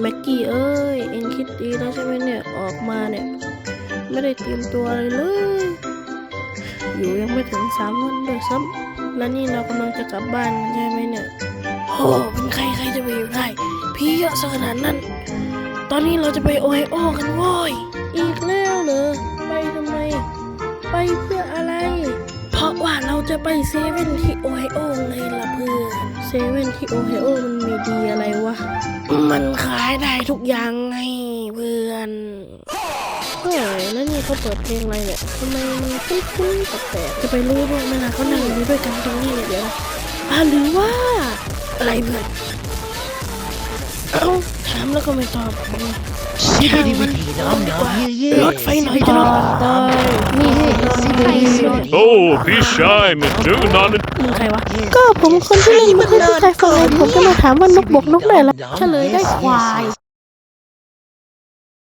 แม็กกี้เอ้ย เอ็งคิดดีแล้วใช่ไหมเนี่ย ออกมาเนี่ย ไม่ได้เตรียมตัวอะไรเลย อยู่ยังไม่ถึงสามวันเลยซ้ำแล้วนี่เรากำลังจะกลับบ้านใช่ไหมเนี่ยโอ้เป็นใครใครจะไปอยู่ได้ พี่เยอะซะขนาดนั้น ตอนนี้เราจะไปโอไฮโอกันว้ยอีกแล้วเหรอ ไปทำไม ไปเพื่ออะไร เพราะว่าเราจะไปเซเว่นที่โอไฮโอไงล่ะเพื่อนเซเว่นที่โอไฮโอมันมีดีอะไรวะ มันขายได้ทุกอย่างไงเพื่อนเฮ้ยแล้วนี่เขาเปิดเพลงอะไรเนี่ยทำไมมันคุ้นๆแปลกๆจะไปรู้ด้วยไหมล่ะเขานั่งอยู่ด้วยกันตรงนี้เนี่ยเดี๋ยวนะอ่าหรือว่า อะไรเพื่อนเอ้าถามแล้วก็ไม่ตอบชิบิดิบิดิน้ำน้ำเย่เย่รถไฟหน่อยจะรอดตายนี่ให้ โอ้พี่ชายไม่เจอกันนานเลยมึงใครวะก็ผมคนที่เล่นไม่ค่อยเข้าใจฟังเลยผมก็มาถามว่านกบกนกได้ละเฉลยได้ควาย